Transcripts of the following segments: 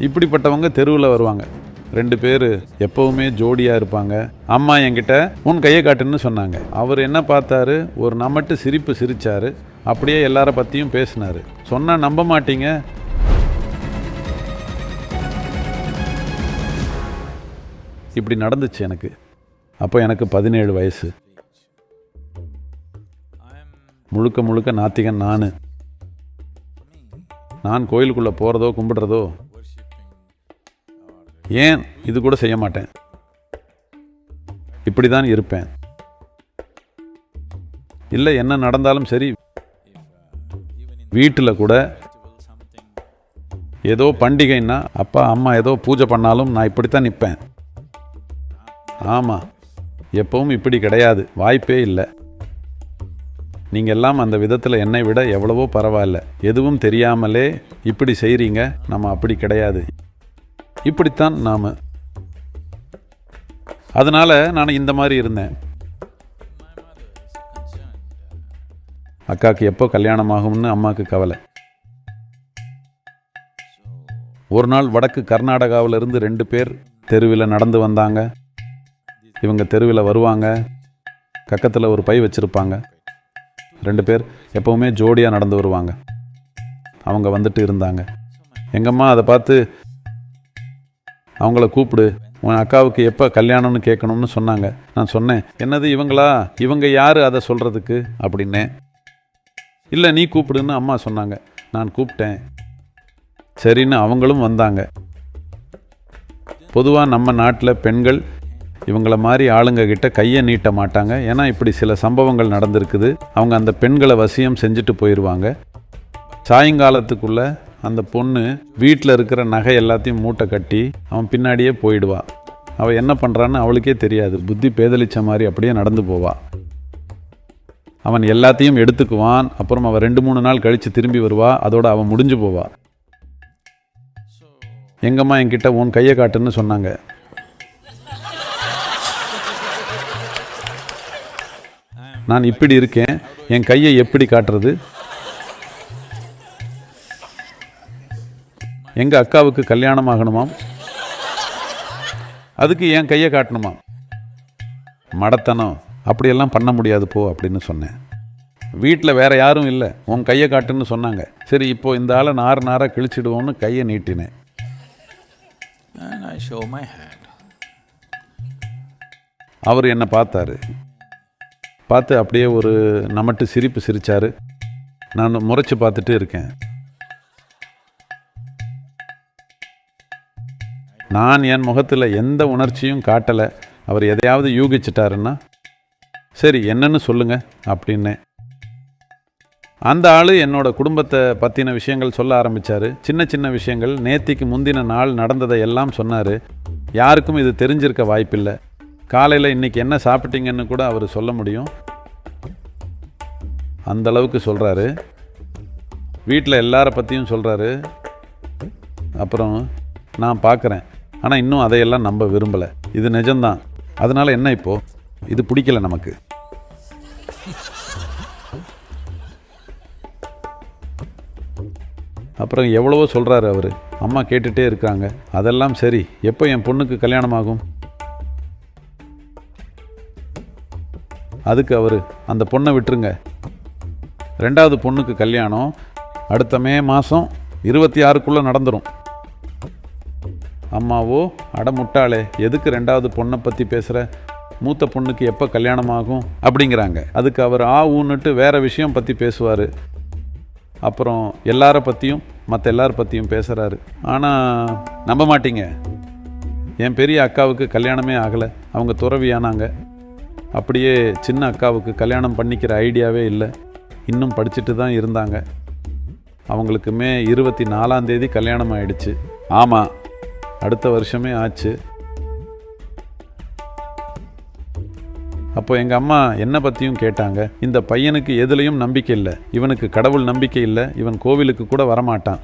இப்படிப்பட்டவங்க தெருவில் வருவாங்க. ரெண்டு பேர் எப்பவுமே ஜோடியாக இருப்பாங்க. அம்மா என்கிட்ட உன் கையை காட்டுன்னு சொன்னாங்க. அவர் என்ன பார்த்தாரு? ஒரு நமட்டு சிரிப்பு சிரிச்சாரு. அப்படியே எல்லார பற்றியும் பேசினாரு. சொன்னால் நம்ப மாட்டீங்க. இப்படி நடந்துச்சு எனக்கு. அப்போ எனக்கு பதினேழு வயசு. முழுக்க முழுக்க நாத்திகன் நான். நான் கோயிலுக்குள்ளே போகிறதோ கும்பிடுறதோ ஏன் இது கூட செய்ய மாட்டேன்? இப்படி தான் இருப்பேன். இல்லை என்ன நடந்தாலும் சரி வீட்டில் கூட ஏதோ பண்டிகைன்னா அப்பா அம்மா ஏதோ பூஜை பண்ணாலும் நான் இப்படித்தான் நிற்பேன். ஆமாம் எப்பவும் இப்படி கிடையாது வாய்ப்பே இல்லை. நீங்கள் எல்லாம் அந்த விதத்தில் என்னை விட எவ்வளவோ பரவாயில்ல. எதுவும் தெரியாமலே இப்படி செய்கிறீங்க நம்ம அப்படி கிடையாது. இப்படித்தான் நாம். அதனால் நான் இந்த மாதிரி இருந்தேன். அக்காவுக்கு எப்போ கல்யாணம் ஆகும்னு அம்மாவுக்கு கவலை. ஒரு நாள் வடக்கு கர்நாடகாவிலிருந்து ரெண்டு பேர் தெருவில் நடந்து வந்தாங்க. இவங்க தெருவில் வருவாங்க. கக்கத்தில் ஒரு பை வச்சுருப்பாங்க. ரெண்டு பேர் எப்போவுமே ஜோடியாக நடந்து வருவாங்க. அவங்க வந்துட்டு இருந்தாங்க. எங்கம்மா அதை பார்த்து அவங்கள கூப்பிடு. உன் அக்காவுக்கு எப்போ கல்யாணம்னு கேட்கணும்னு சொன்னாங்க. நான் சொன்னேன் என்னது இவங்களா? இவங்க யார் அதை சொல்கிறதுக்கு அப்படின்னேன் இல்லை நீ கூப்பிடுன்னு அம்மா சொன்னாங்க. நான் கூப்பிட்டேன். சரின்னு அவங்களும் வந்தாங்க. பொதுவாக நம்ம நாட்டில் பெண்கள் இவங்கள மாதிரி ஆளுங்க கிட்ட கையை நீட்ட மாட்டாங்க. ஏன்னா இப்படி சில சம்பவங்கள் நடந்திருக்குது. அவங்க அந்த பெண்களை வசியம் செஞ்சுட்டு போயிடுவாங்க சாயங்காலத்துக்குள்ளே அந்த பொண்ணு வீட்டில் இருக்கிற நகை எல்லாத்தையும் மூட்டை கட்டி அவன் பின்னாடியே போயிடுவா. அவள் என்ன பண்ணுறான்னு அவளுக்கே தெரியாது. புத்தி பேதலிச்ச மாதிரி அப்படியே நடந்து போவா. அவன் எல்லாத்தையும் எடுத்துக்குவான். அப்புறம் அவள் ரெண்டு மூணு நாள் கழித்து திரும்பி வருவா. அதோட அவன் முடிஞ்சு போவா. எங்கம்மா என்கிட்ட உன் கையை காட்டுன்னு சொன்னாங்க. நான் இப்படி இருக்கேன். என் கையை எப்படி காட்டுறது? எங்க அக்காவுக்கு கல்யாணம் ஆகணுமாம்? அதுக்கு என் கையை காட்டணுமாம்? மடத்தனம் அப்படியெல்லாம் பண்ண முடியாது போ அப்படின்னு சொன்னேன். வீட்டில் வேற யாரும் இல்லை. உன் கையை காட்டுன்னு சொன்னாங்க. சரி இப்போ இந்த ஆளை நார் நாராக கிழிச்சிடுவோன்னு கையை நீட்டினேன். அவர் என்னை பார்த்தாரு. பார்த்து அப்படியே ஒரு நமட்டு சிரிப்பு சிரிச்சாரு. நான் முறைச்சு பார்த்துட்டு இருக்கேன். நான் என் முகத்தில் எந்த உணர்ச்சியும் காட்டலை. அவர் எதையாவது யூகிச்சிட்டாருன்னா சரி என்னன்னு சொல்லுங்க அப்படின்னேன். அந்த ஆள் என்னோட குடும்பத்தை பற்றின விஷயங்கள் சொல்ல ஆரம்பித்தார் சின்ன சின்ன விஷயங்கள் நேத்திக்கு முந்தின நாள் நடந்ததை எல்லாம் சொன்னார். யாருக்கும் இது தெரிஞ்சிருக்க வாய்ப்பில்லை. காலையில் இன்னைக்கு என்ன சாப்பிட்டீங்கன்னு கூட அவர் சொல்ல முடியும். அந்த அளவுக்கு சொல்கிறாரு வீட்டில் எல்லார பற்றியும் சொல்கிறாரு அப்புறம் நான் பார்க்குறேன் ஆனால் இன்னும் அதையெல்லாம் நம்ப விரும்பலை. இது நிஜம்தான். அதனால் என்ன இப்போது இது பிடிக்கல நமக்கு. அப்புறம் எவ்வளவோ சொல்கிறாரு அவர். அம்மா கேட்டுகிட்டே இருக்காங்க. அதெல்லாம் சரி. எப்போ என் பொண்ணுக்கு கல்யாணம் ஆகும் அதுக்கு அவர் அந்த பொண்ணை விட்டுருங்க. ரெண்டாவது பொண்ணுக்கு கல்யாணம் அடுத்த மே மாதம் இருபத்தி ஆறுக்குள்ளே நடந்துடும் அம்மாவோ அட முட்டாளே எதுக்கு ரெண்டாவது பொண்ணை பற்றி பேசுகிற மூத்த பொண்ணுக்கு எப்போ கல்யாணம் ஆகும் அப்படிங்கிறாங்க. அதுக்கு அவர் ஆ ஊன்னுட்டு வேற விஷயம் பற்றி பேசுவார். அப்புறம் எல்லார பற்றியும் மற்ற எல்லார பற்றியும் பேசுகிறாரு ஆனால் நம்ப மாட்டீங்க. என் பெரிய அக்காவுக்கு கல்யாணமே ஆகலை. அவங்க துறவியானாங்க. அப்படியே சின்ன அக்காவுக்கு கல்யாணம் பண்ணிக்கிற ஐடியாவே இல்லை. இன்னும் படிச்சுட்டு தான் இருந்தாங்க. அவங்களுக்குமே இருபத்தி நாலாம் தேதி கல்யாணம் ஆயிடுச்சு ஆமாம் அடுத்த வருஷமே ஆச்சு. அப்போ எங்கள் அம்மா என்னை பற்றியும் கேட்டாங்க. இந்த பையனுக்கு எதுலேயும் நம்பிக்கை இல்லை. இவனுக்கு கடவுள் நம்பிக்கை இல்லை. இவன் கோவிலுக்கு கூட வரமாட்டான்.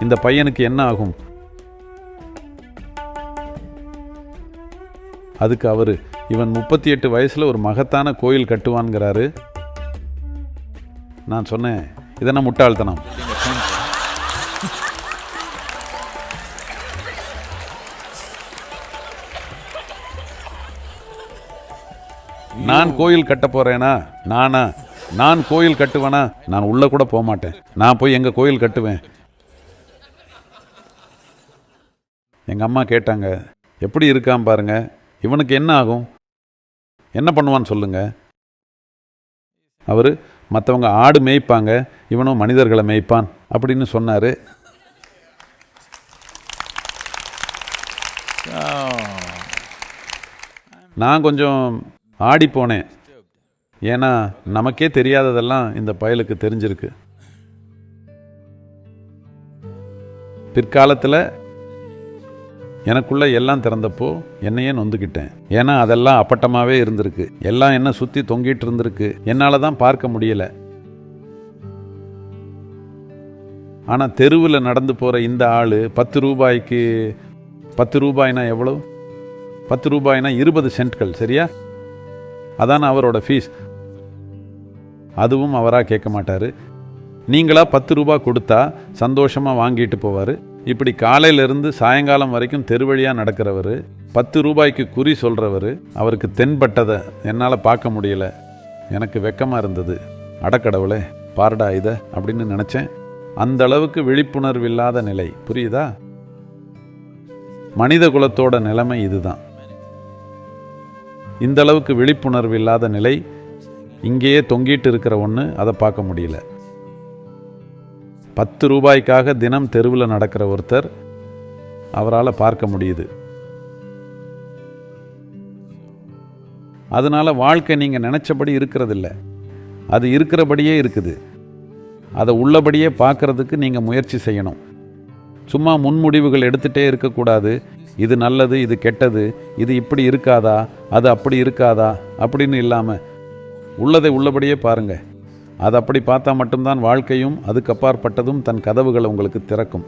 இந்த பையனுக்கு என்ன ஆகும்? அதுக்கு அவர் இவன் முப்பத்தி எட்டு வயசில் ஒரு மகத்தான கோயில் கட்டுவான்ங்கிறாரு நான் சொன்னேன் இதென்ன முட்டாள்தனம்? நான் கோயில் கட்ட போறேனா? நானா? நான் கோயில் கட்டுவேனா? நான் உள்ள கூட போக மாட்டேன். நான் போய் எங்க கோயில் கட்டுவேன்? எங்க அம்மா கேட்டாங்க எப்படி இருக்கான் பாருங்க? இவனுக்கு என்ன ஆகும்? என்ன பண்ணுவான்னு சொல்லுங்க. அவர் மற்றவங்க ஆடு மேய்ப்பாங்க இவனும் மனிதர்களை மேய்ப்பான் அப்படின்னு சொன்னார். நான் கொஞ்சம் ஆடி போனேன் ஏன்னா நமக்கே தெரியாததெல்லாம் இந்த பயலுக்கு தெரிஞ்சிருக்கு. பிற்காலத்தில் எனக்குள்ளே எல்லாம் திறந்தப்போ என்னையே நொந்துக்கிட்டேன் ஏன்னா அதெல்லாம் அப்பட்டமாகவே இருந்திருக்கு. எல்லாம் என்ன சுற்றி தொங்கிட்டு இருந்திருக்கு. என்னால் தான் பார்க்க முடியல. ஆனால் தெருவில் நடந்து போகிற இந்த ஆள் பத்து ரூபாய்க்கு பத்து ரூபாய்னா எவ்வளோ பத்து ரூபாய்னா இருபது சென்ட்கள் சரியா? அதான் அவரோட ஃபீஸ் அதுவும் அவராக கேட்க மாட்டார். நீங்களா பத்து ரூபா கொடுத்தா சந்தோஷமாக வாங்கிட்டு போவார். இப்படி காலையிலேருந்து சாயங்காலம் வரைக்கும் தெருவழியாக நடக்கிறவர் பத்து ரூபாய்க்கு குறி சொல்கிறவர் அவருக்கு தென்பட்டதை என்னால் பார்க்க முடியல. எனக்கு வெக்கமாக இருந்தது. அடக்கடவுளே பாருடா இதை அப்படின்னு நினச்சேன். அந்த அளவுக்கு விழிப்புணர்வு இல்லாத நிலை. புரியுதா? மனித குலத்தோட நிலைமை இதுதான். இந்த அளவுக்கு விழிப்புணர்வு இல்லாத நிலை இங்கேயே தொங்கிட்டு இருக்கிற ஒன்று அதை பார்க்க முடியல. பத்து ரூபாய்க்காக தினம் தெருவில் நடக்கிற ஒருத்தர் அவரால் பார்க்க முடியுது. அதனால வாழ்க்கை நீங்கள் நினச்சபடி இருக்கிறதில்ல. அது இருக்கிறபடியே இருக்குது. அதை உள்ளபடியே பார்க்கறதுக்கு நீங்கள் முயற்சி செய்யணும். சும்மா முன்முடிவுகள் எடுத்துகிட்டே இருக்கக்கூடாது. இது நல்லது இது கெட்டது இது இப்படி இருக்காதா அது அப்படி இருக்காதா அப்படின்னு இல்லாமல் உள்ளதை உள்ளபடியே பாருங்க. அது அப்படி பார்த்தா மட்டும்தான் வாழ்க்கையும் அதுக்கு அப்பாற்பட்டதும் தன் கதவுகளை உங்களுக்கு திறக்கும்.